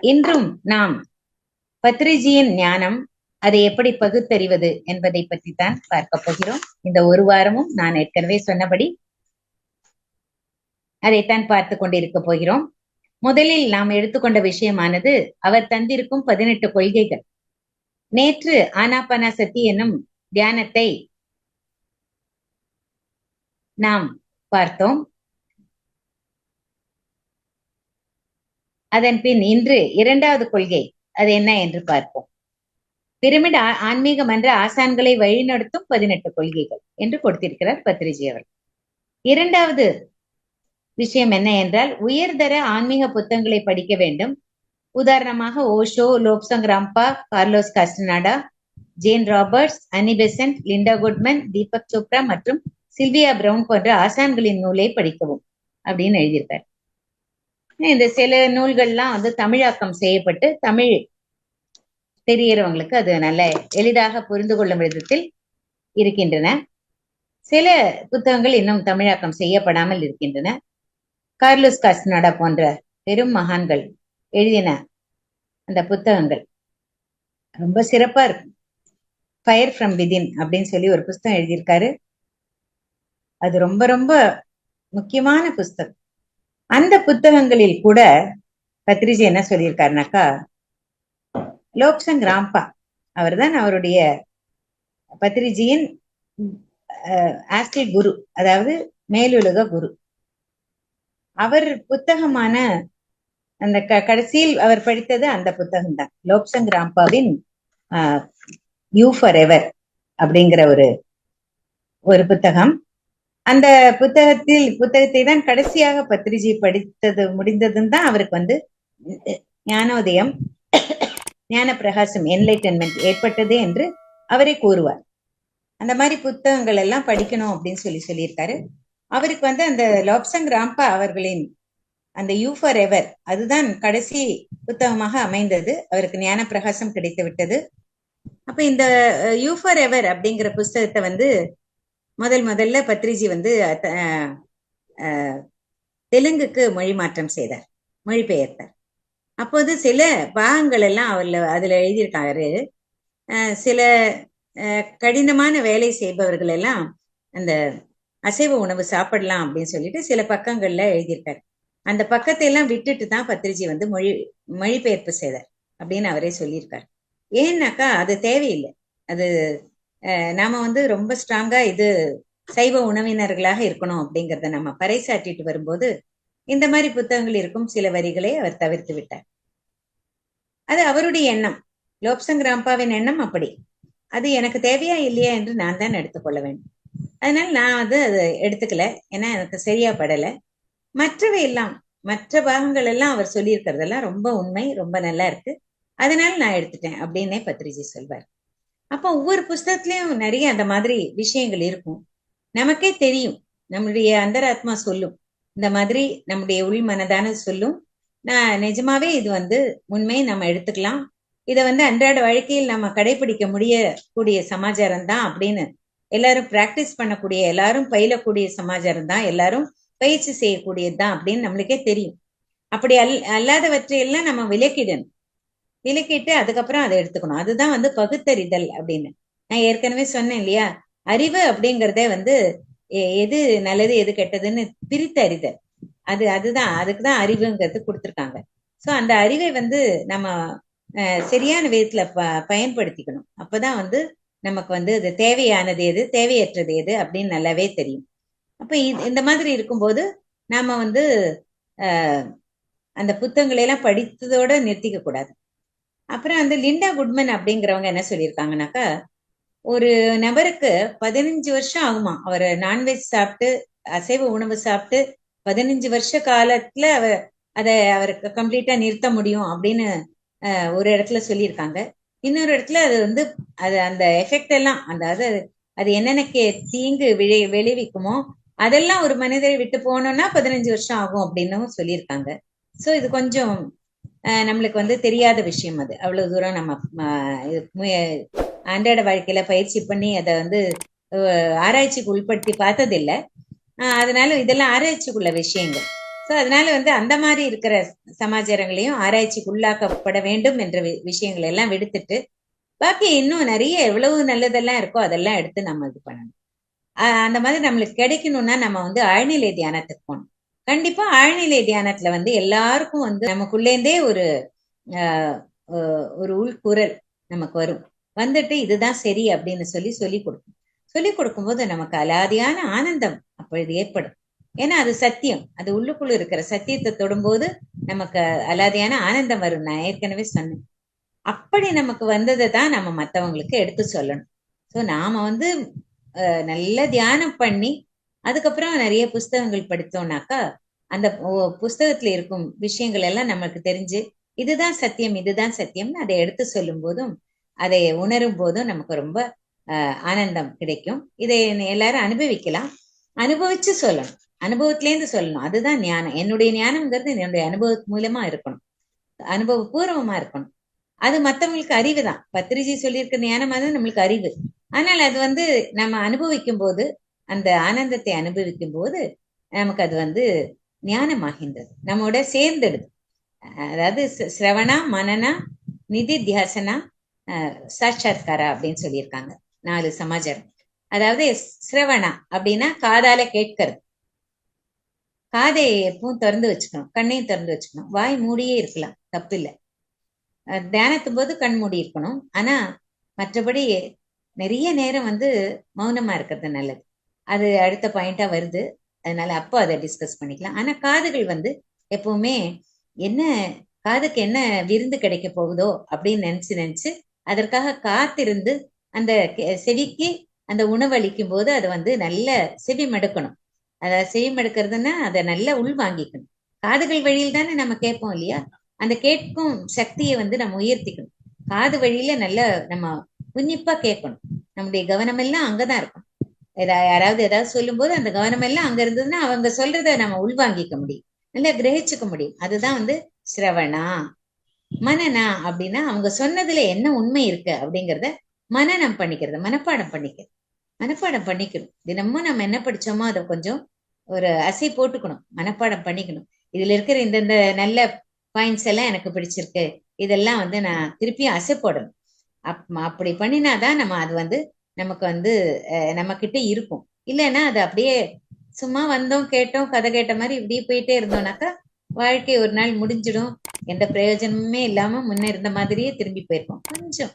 இன்றும் நாம் பத்ரிஜியின் ஞானம் அதை எப்படி பகுத்தறிவது என்பதை பற்றி தான் பார்க்க போகிறோம். இந்த ஒரு வாரமும் நான் ஏற்கனவே சொன்னபடி அதைத்தான் பார்த்து கொண்டிருக்க போகிறோம். முதலில் நாம் எடுத்துக்கொண்ட விஷயமானது அவர் தந்திருக்கும் பதினெட்டு கொள்கைகள். நேற்று ஆனாபானாசக்தி என்னும் தியானத்தை நாம் பார்த்தோம். அதன் பின் இன்று இரண்டாவது கொள்கை அது என்ன என்று பார்ப்போம். பிரமிட் ஆன்மீக மன்ற ஆசான்களை வழிநடத்தும் பதினெட்டு கொள்கைகள் என்று கொடுத்திருக்கிறார் பத்ரிஜி அவர் இரண்டாவது விஷயம் என்ன என்றால் உயர்தர ஆன்மீக புத்தகங்களை படிக்க வேண்டும். உதாரணமாக Osho Lobsang Rampa Carlos Castaneda Jane Roberts Annie Besant Linda Goodman Deepak Chopra மற்றும் சில்வியா பிரவுன் போன்ற ஆசான்களின் நூலை படிக்கவும் அப்படின்னு எழுதியிருக்காரு. இந்த சில நூல்கள்லாம் வந்து தமிழாக்கம் செய்யப்பட்டு தமிழ் தெரியறவங்களுக்கு அது நல்ல எளிதாக புரிந்து கொள்ளும் விதத்தில் இருக்கின்றன. சில புத்தகங்கள் இன்னும் தமிழாக்கம் செய்யப்படாமல் இருக்கின்றன. கார்லோஸ் காஸ்னடா போன்ற பெரும் மகான்கள் எழுதின அந்த புத்தகங்கள். ரொம்ப சிறப்பா இருக்கும். ஃபயர் ஃப்ரம் விதின் அப்படின்னு சொல்லி ஒரு புஸ்தகம் எழுதியிருக்காரு. அது ரொம்ப ரொம்ப முக்கியமான புஸ்தகம் அந்த புத்தகங்களில் கூட பத்ரிஜி என்ன சொல்லியிருக்காருனாக்கா லோக்சங் ராம்பா அவர்தான் அவருடைய பத்ரிஜியின் குரு அதாவது மேலுலக குரு. அவர் புத்தகமான அந்த க கடைசியில் அவர் படித்தது அந்த புத்தகம் தான் லோக்சங் ராம்பாவின் யூ ஃபார் எவர் அப்படிங்கிற ஒரு ஒரு புத்தகம். அந்த புத்தகத்தில் புத்தகத்தை தான் கடைசியாக பத்ரிஜி படித்தது முடிந்ததும் தான் அவருக்கு வந்து ஞானோதயம் ஞான பிரகாசம் என்லைட்டன்மெண்ட் ஏற்பட்டது என்று அவரே கூறுவார். அந்த மாதிரி புத்தகங்கள் எல்லாம் படிக்கணும் அப்படின்னு சொல்லி சொல்லியிருக்காரு. அவருக்கு வந்து அந்த லாப்சங் ராம்பா அவர்களின் அந்த யூ ஃபார் எவர் அதுதான் கடைசி புத்தகமாக அமைந்தது. அவருக்கு ஞான பிரகாசம் கிடைத்து விட்டது. அப்ப இந்த யூ ஃபார் எவர் அப்படிங்கிற புஸ்தகத்தை வந்து முதல் முதல்ல பத்ரிஜி வந்து தெலுங்குக்கு மொழி மாற்றம் செய்தார் மொழிபெயர்த்தார். அப்போது சில பாகங்கள் எல்லாம் அவர்ல அதுல எழுதியிருக்காரு. சில கடினமான வேலை செய்பவர்கள் எல்லாம் அந்த அசைவ உணவு சாப்பிடலாம் அப்படின்னு சொல்லிட்டு சில பக்கங்கள்ல எழுதியிருக்காரு. அந்த பக்கத்தை எல்லாம் விட்டுட்டு தான் பத்ரிஜி வந்து மொழி மொழிபெயர்ப்பு செய்தார் அப்படின்னு அவரே சொல்லியிருக்காரு. ஏன்னாக்கா அது தேவையில்லை. அது நாம வந்து ரொம்ப ஸ்ட்ராங்கா இது சைவ உணவினர்களாக இருக்கணும் அப்படிங்கறத நம்ம பறைசாட்டிட்டு வரும்போது இந்த மாதிரி புத்தகங்கள் இருக்கும் சில வரிகளை அவர் தவிர்த்து விட்டார். அது அவருடைய எண்ணம். லோப்சங் ராம்பாவின் எண்ணம் அப்படி. அது எனக்கு தேவையா இல்லையா என்று நான் தான் எடுத்துக்கொள்ள வேண்டும். அதனால நான் வந்து அதை எடுத்துக்கல. ஏன்னா எனக்கு சரியா படல. மற்றவை எல்லாம் மற்ற பாகங்கள் எல்லாம் அவர் சொல்லியிருக்கிறதெல்லாம் ரொம்ப உண்மை ரொம்ப நல்லா இருக்கு. அதனால நான் எடுத்துட்டேன் அப்படின்னே பத்ரிஜி சொல்வார். அப்போ ஒவ்வொரு புஸ்தகத்திலயும் நிறைய அந்த மாதிரி விஷயங்கள் இருக்கும். நமக்கே தெரியும். நம்மளுடைய அந்தராத்மா சொல்லும். இந்த மாதிரி நம்முடைய உள் மனதான சொல்லும். நான் நிஜமாவே இது வந்து உண்மையை நம்ம எடுத்துக்கலாம். இதை வந்து அன்றாட வாழ்க்கையில் நம்ம கடைபிடிக்க முடியக்கூடிய சமாச்சாரம் தான் அப்படின்னு எல்லாரும் பிராக்டிஸ் பண்ணக்கூடிய எல்லாரும் பயிலக்கூடிய சமாச்சாரம் தான். எல்லாரும் பயிற்சி செய்யக்கூடியது தான் அப்படின்னு நம்மளுக்கே தெரியும். அப்படி அல் அல்லாதவற்றையெல்லாம் நம்ம விலக்கிடணும் விலக்கிட்டு அதுக்கப்புறம் அதை எடுத்துக்கணும். அதுதான் வந்து பகுத்தறிதல் அப்படின்னு. நான் ஏற்கனவே சொன்னேன் இல்லையா? அறிவு அப்படிங்கிறதே வந்து எது நல்லது எது கெட்டதுன்னு பிரித்தறிதல். அது அதுதான். அதுக்குதான் அறிவுங்கிறது கொடுத்துருக்காங்க. சோ அந்த அறிவை வந்து நம்ம சரியான விதத்துல ப பயன்படுத்திக்கணும். அப்பதான் வந்து நமக்கு வந்து அது தேவையானது எது தேவையற்றது எது அப்படின்னு நல்லாவே தெரியும். அப்ப இந்த மாதிரி இருக்கும்போது நாம வந்து அந்த புத்தகங்களை எல்லாம் படித்ததோட நிறுத்திக்க கூடாது. அப்புறம் அந்த லிண்டா குட்மன் அப்படிங்கிறவங்க என்ன சொல்லியிருக்காங்கனாக்கா ஒரு நபருக்கு பதினஞ்சு வருஷம் ஆகுமா. அவர் நான்வெஜ் சாப்பிட்டு அசைவ உணவு சாப்பிட்டு பதினஞ்சு வருஷ காலத்துல அவ அதை அவருக்கு கம்ப்ளீட்டா நிறுத்த முடியும் அப்படின்னு ஒரு இடத்துல சொல்லியிருக்காங்க. இன்னொரு இடத்துல அது வந்து அது அந்த எஃபெக்ட் எல்லாம் அந்த அது அது என்னென்ன தீங்கு விளை விளைவிக்குமோ அதெல்லாம் ஒரு மனிதரை விட்டு போனோம்னா பதினஞ்சு வருஷம் ஆகும் அப்படின்னும் சொல்லியிருக்காங்க. ஸோ இது கொஞ்சம் நம்மளுக்கு வந்து தெரியாத விஷயம் அது. அவ்வளவு தூரம் நம்ம அன்றாட வாழ்க்கையில பயிற்சி பண்ணி அதை வந்து ஆராய்ச்சிக்கு உட்படுத்தி பார்த்ததில்லை. அதனால இதெல்லாம் ஆராய்ச்சிக்குள்ள விஷயங்கள். சோ அதனால வந்து அந்த மாதிரி இருக்கிற சமாச்சாரங்களையும் ஆராய்ச்சிக்கு உள்ளாக்கப்பட வேண்டும் என்ற வி- விஷயங்களை எல்லாம் விடுத்துட்டு பாக்கி இன்னும் நிறைய எவ்வளவு நல்லதெல்லாம் இருக்கோ அதெல்லாம் எடுத்து நம்ம இது பண்ணணும். அந்த மாதிரி நம்மளுக்கு கிடைக்கணும்னா நம்ம வந்து ஆழ்நிலை தியானத்துக்கு போகணும். கண்டிப்பா ஆழ்நிலை தியானத்துல வந்து எல்லாருக்கும் வந்து நமக்குள்ளேந்தே ஒரு ஒரு உள்குரல் நமக்கு வரும். வந்துட்டு இதுதான் சரி அப்படின்னு சொல்லி சொல்லி கொடுக்கும். சொல்லி கொடுக்கும்போது நமக்கு அலாதியான ஆனந்தம் அப்பொழுது ஏற்படும். ஏன்னா அது சத்தியம். அது உள்ளுக்குள்ள இருக்கிற சத்தியத்தை தொடும்போது நமக்கு அலாதியான ஆனந்தம் வரும். நான் ஏற்கனவே சொன்னேன். அப்படி நமக்கு வந்ததை தான் நம்ம மத்தவங்களுக்கு எடுத்து சொல்லணும். ஸோ நாம வந்து நல்ல தியானம் பண்ணி அதுக்கப்புறம் நிறைய புஸ்தகங்கள் படித்தோம்னாக்கா அந்த புஸ்தகத்துல இருக்கும் விஷயங்கள் எல்லாம் நமக்கு தெரிஞ்சு இதுதான் சத்தியம் இதுதான் சத்தியம்னு அதை எடுத்து சொல்லும் போதும் அதை உணரும் போதும் நமக்கு ரொம்ப ஆனந்தம் கிடைக்கும். இதை எல்லாரும் அனுபவிக்கலாம். அனுபவிச்சு சொல்லணும். அனுபவத்திலேருந்து சொல்லணும். அதுதான் ஞானம். என்னுடைய ஞானம்ங்கிறது என்னுடைய அனுபவத்து மூலமா இருக்கணும். அனுபவபூர்வமா இருக்கணும். அது மத்தவங்களுக்கு அறிவு தான் பத்திரிஜி சொல்லியிருக்க ஞானம் அது நம்மளுக்கு அறிவு. ஆனால் அது வந்து நம்ம அனுபவிக்கும் போது அந்த ஆனந்தத்தை அனுபவிக்கும் போது நமக்கு அது வந்து ஞானமாகின்றது. நம்மோட சேர்ந்தெடுது அதாவது சிரவணா மனனா நிதி தியாசனா அஹ், சாட்சாத்காரா அப்படின்னு சொல்லியிருக்காங்க. நாலு சமாச்சாரம். அதாவது சிரவணா அப்படின்னா காதால கேட்கறது. காதை எப்பவும் திறந்து வச்சுக்கணும். கண்ணையும் திறந்து வச்சுக்கணும். வாய் மூடியே இருக்கலாம். தப்பு இல்லை. தியானத்தும் போது கண் மூடி இருக்கணும். ஆனா மற்றபடி நிறைய நேரம் வந்து மௌனமா இருக்கிறது நல்லது. அது அடுத்த பாயிண்டா வருது. அதனால அப்போ அதை டிஸ்கஸ் பண்ணிக்கலாம். ஆனா காதுகள் வந்து எப்பவுமே என்ன காதுக்கு என்ன விருந்து கிடைக்க போகுதோ அப்படின்னு நினைச்சு நினைச்சு அதற்காக காத்திருந்து அந்த செவிக்கு அந்த உணவளிக்கும் போது அதை வந்து நல்ல செவி மடுக்கணும். அதை செவி மடுக்கிறதுன்னா அதை நல்லா உள் வாங்கிக்கணும். காதுகள் வழியில் தானே நம்ம கேட்போம் இல்லையா? அந்த கேட்கும் சக்தியை வந்து நம்ம உயர்த்திக்கணும். காது வழியில நல்ல நம்ம உன்னிப்பா கேட்கணும். நம்முடைய கவனம் எல்லாம் அங்கதான் இருக்கும். யாராவது ஏதாவது சொல்லும்போது அந்த கவனம் எல்லாம் அங்க இருந்ததுன்னா அவங்க சொல்றத நம்ம உள்வாங்கிக்க முடியும். நல்லா கிரகிச்சுக்க முடியும். அதுதான் வந்து சிரவணா மனனா அப்படின்னா அவங்க சொன்னதுல என்ன உண்மை இருக்கு அப்படிங்கிறத மனநம் பண்ணிக்கிறது மனப்பாடம் பண்ணிக்கிறது. மனப்பாடம் பண்ணிக்கணும். தினமும் நம்ம என்ன படிச்சோமோ அதை கொஞ்சம் ஒரு அசை போட்டுக்கணும். மனப்பாடம் பண்ணிக்கணும். இதுல இருக்கிற இந்தந்த நல்ல பாயிண்ட்ஸ் எல்லாம் எனக்கு பிடிச்சிருக்கு. இதெல்லாம் வந்து நான் திருப்பியும் அசை போடணும். அப் அப்படி பண்ணினாதான் நம்ம அது வந்து நமக்கு வந்து அஹ், நம்ம கிட்ட இருக்கும். இல்லைன்னா அது அப்படியே சும்மா வந்தோம் கேட்டோம் கதை கேட்ட மாதிரி இப்படியே போயிட்டே இருந்தோம்னாக்கா வாழ்க்கை ஒரு நாள் முடிஞ்சிடும். எந்த பிரயோஜனமுமே இல்லாம முன்ன இருந்த மாதிரியே திரும்பி போயிருக்கோம் கொஞ்சம்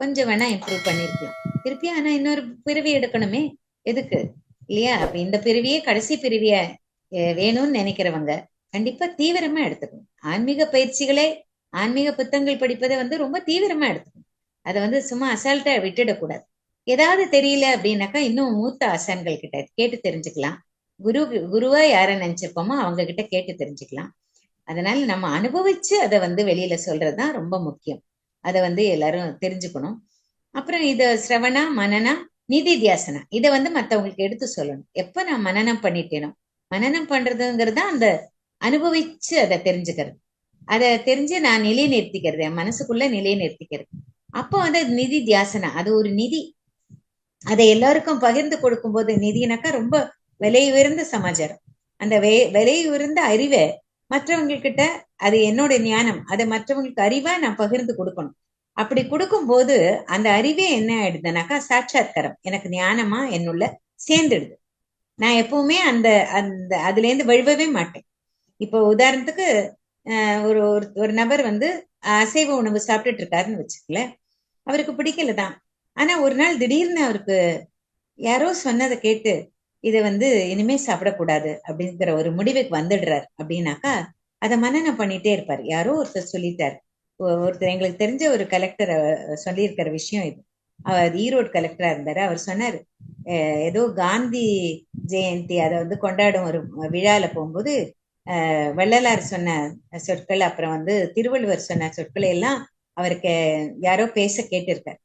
கொஞ்சம் வேணா இம்ப்ரூவ் பண்ணிருக்கலாம் திருப்பி ஆனா இன்னொரு பிறவி எடுக்கணுமே? எதுக்கு? இல்லையா? அப்ப இந்த பிறவியே கடைசி பிறவிய வேணும்னு நினைக்கிறவங்க கண்டிப்பா தீவிரமா எடுத்துக்கணும். ஆன்மீக பயிற்சிகளே ஆன்மீக புத்தகங்கள் படிப்பதை வந்து ரொம்ப தீவிரமா எடுத்துக்கணும். அதை வந்து சும்மா அசால்ட்டா விட்டுடக்கூடாது. ஏதாவது தெரியல அப்படின்னாக்கா இன்னும் மூத்த ஆசான்கள் கிட்ட கேட்டு தெரிஞ்சுக்கலாம். குரு குருவா யார நினைச்சிருப்போமோ அவங்க கிட்ட கேட்டு தெரிஞ்சுக்கலாம். அதனால நம்ம அனுபவிச்சு அதை வந்து வெளியில சொல்றதுதான் ரொம்ப முக்கியம். அதை வந்து எல்லாரும் தெரிஞ்சுக்கணும். அப்புறம் இது சிரவணா மனனா நிதி தியாசனா. இதை வந்து மத்தவங்களுக்கு எடுத்து சொல்லணும். எப்ப நான் மனனம் பண்ணிட்டேனோ மனனம் பண்றதுங்கிறது அந்த அனுபவிச்சு அதை தெரிஞ்சுக்கிறது. அதை தெரிஞ்சு நான் நிலை நிறுத்திக்கிறது என் மனசுக்குள்ள நிலை நிறுத்திக்கிறது அப்போ வந்து நிதி தியாசனா அது ஒரு நிதி. அதை எல்லாருக்கும் பகிர்ந்து கொடுக்கும் போது நிதினாக்கா ரொம்ப விலை உயர்ந்த சமாச்சாரம். அந்த வே- விலை உயர்ந்த அறிவை மற்றவங்க கிட்ட அது என்னோட ஞானம் அதை மற்றவங்களுக்கு அறிவா நான் பகிர்ந்து கொடுக்கணும். அப்படி கொடுக்கும் போது அந்த அறிவே என்ன ஆயிடுதுனாக்கா சாட்சாத்காரம். எனக்கு ஞானமா என்னுள்ள சேர்ந்துடுது. நான் எப்பவுமே அந்த அந்த அதுல இருந்து வழுவவே மாட்டேன். இப்போ உதாரணத்துக்கு ஒரு ஒரு- ஒரு நபர் வந்து அசைவ உணவு சாப்பிட்டுட்டு இருக்காருன்னு வச்சுக்கல அவருக்கு பிடிக்கல தான் ஆனா ஒரு நாள் திடீர்னு அவருக்கு யாரோ சொன்னதை கேட்டு இதை வந்து இனிமே சாப்பிடக்கூடாது அப்படிங்கிற ஒரு முடிவுக்கு வந்துடுறார் அப்படின்னாக்கா அதை மன்னனம் பண்ணிட்டே இருப்பார். யாரோ ஒருத்தர் சொல்லிட்டார். ஒ- ஒருத்தர் எங்களுக்கு தெரிஞ்ச ஒரு கலெக்டர் சொல்லியிருக்கிற விஷயம் இது. அவர் ஈரோடு கலெக்டரா இருந்தாரு. அவர் சொன்னார் அஹ், ஏதோ காந்தி ஜெயந்தி அதை வந்து கொண்டாடும் ஒரு விழால போகும்போது வள்ளலார் சொன்ன சொற்கள் அப்புறம் வந்து திருவள்ளுவர் சொன்ன சொற்களை எல்லாம் அவருக்கு யாரோ பேச கேட்டிருக்கார்.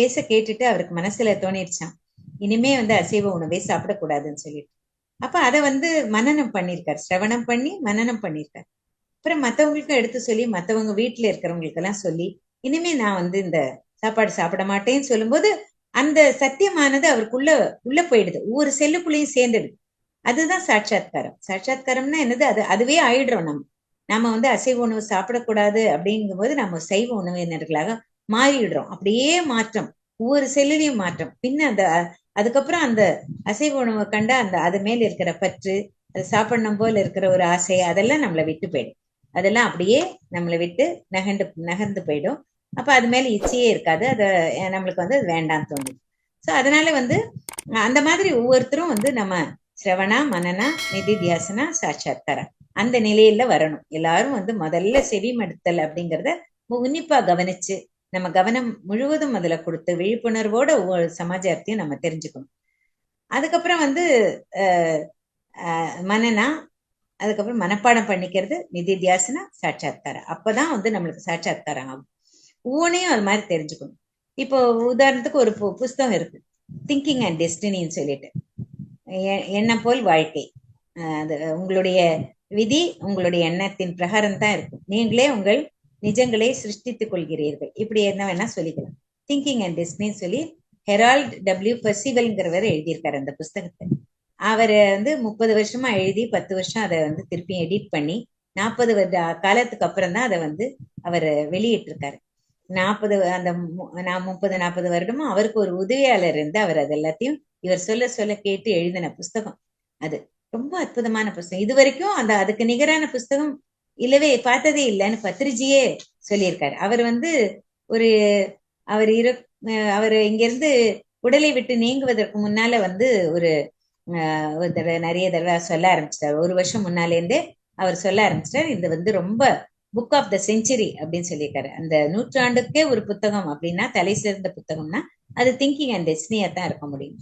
பேச கேட்டுட்டு அவருக்கு மனசுல தோணிடுச்சான் இனிமே வந்து அசைவ உணவே சாப்பிடக்கூடாதுன்னு சொல்லிட்டு. அப்ப அதை வந்து மனநம் பண்ணியிருக்காரு சிரவணம் பண்ணி மனநம் பண்ணியிருக்காரு அப்புறம் மற்றவங்களுக்கும் எடுத்து சொல்லி மற்றவங்க வீட்டுல இருக்கிறவங்களுக்கு எல்லாம் சொல்லி இனிமே நான் வந்து இந்த சாப்பாடு சாப்பிட மாட்டேன்னு சொல்லும்போது அந்த சத்தியமானது அவருக்குள்ள உள்ள போயிடுது. ஒவ்வொரு செல்லுக்குள்ளேயும் சேர்ந்துடுது. அதுதான் சாட்சாத்காரம். சாட்சாத்காரம்னா என்னது? அது அதுவே ஆயிடுறோம் நம்ம. நாம வந்து அசைவ உணவு சாப்பிடக்கூடாது அப்படிங்கும்போது நம்ம சைவ உணவினர்களாக மாறிடுறோம் அப்படியே மாற்றம் ஒவ்வொரு செல்லுலையும் மாற்றம். பின்ன அந்த அதுக்கப்புறம் அந்த அசைவ உணவை கண்டா அந்த அது மேல இருக்கிற பற்று அது சாப்பிடணும் போல இருக்கிற ஒரு ஆசை அதெல்லாம் நம்மளை விட்டு போயிடும். அதெல்லாம் அப்படியே நம்மளை விட்டு நகண்டு நகர்ந்து போயிடும். அப்ப அது மேல இச்சையே இருக்காது. அது நம்மளுக்கு வந்து அது வேண்டாம் தோணுது. ஸோ அதனால வந்து அந்த மாதிரி ஒவ்வொருத்தரும் வந்து நம்ம சிரவணா மனனா நிதி தியாசனா சாட்சாத்காரா அந்த நிலையில வரணும். எல்லாரும் வந்து முதல்ல செவிமடுத்தல் அப்படிங்கிறத உன்னிப்பா கவனிச்சு நம்ம கவனம் முழுவதும் அதுல கொடுத்து விழிப்புணர்வோட ஒவ்வொரு சமாச்சாரத்தையும் நம்ம தெரிஞ்சுக்கணும். அதுக்கப்புறம் வந்து மனனா அதுக்கப்புறம் மனப்பாடம் பண்ணிக்கிறது நிதி தியாசனா சாட்சாத்காரம். அப்பதான் வந்து நம்மளுக்கு சாட்சாத்காரம் ஆகும். ஒவ்வொன்றையும் அது மாதிரி தெரிஞ்சுக்கணும். இப்போ உதாரணத்துக்கு ஒரு புஸ்தகம் இருக்கு. திங்கிங் அண்ட் டெஸ்டினின்னு சொல்லிட்டு. என்ன போல் வாழ்க்கை? அது உங்களுடைய விதி உங்களுடைய எண்ணத்தின் பிரகாரம் தான் இருக்கும். நீங்களே உங்கள் நிஜங்களை சிருஷ்டித்துக் கொள்கிறீர்கள் இப்படி என்ன வேணா சொல்லிக்கலாம். திங்கிங் அண்ட் டெஸ்டினின்னு சொல்லி ஹெரால்ட் டபிள்யூ பெர்சிவல்ங்கிறவர் எழுதியிருக்காரு அந்த புஸ்தகத்தை. அவர் வந்து முப்பது வருஷமா எழுதி பத்து வருஷம் அதை வந்து திருப்பி எடிட் பண்ணி நாற்பது வருட காலத்துக்கு அப்புறம் தான் அதை வந்து அவர் வெளியிட்டிருக்காரு. நாற்பது அந்த நான் முப்பது நாற்பது வருடமும் அவருக்கு ஒரு உதவியாளர் இருந்து அவர் அது எல்லாத்தையும் இவர் சொல்ல சொல்ல கேட்டு எழுதின புஸ்தகம் அது. ரொம்ப அற்புதமான புஸ்தகம். இது வரைக்கும் அந்த அதுக்கு நிகரான புஸ்தகம் இல்லவே பார்த்ததே இல்லைன்னு பத்ரிஜியே சொல்லியிருக்காரு. அவர் வந்து ஒரு அவர் இரு அவர் இங்கிருந்து உடலை விட்டு நீங்குவதற்கு முன்னால வந்து ஒரு ஒரு தடவை நிறைய தடவை சொல்ல ஆரம்பிச்சிட்டார். ஒரு வருஷம் முன்னாலேருந்தே அவர் சொல்ல ஆரம்பிச்சிட்டார். இது வந்து ரொம்ப புக் ஆஃப் த செஞ்சுரி அப்படின்னு சொல்லியிருக்காரு. அந்த நூற்றாண்டுக்கே ஒரு புத்தகம் அப்படின்னா தலை சிறந்த புத்தகம்னா அது திங்கிங் அண்ட் டெஸ்னியா தான் இருக்க முடியும்.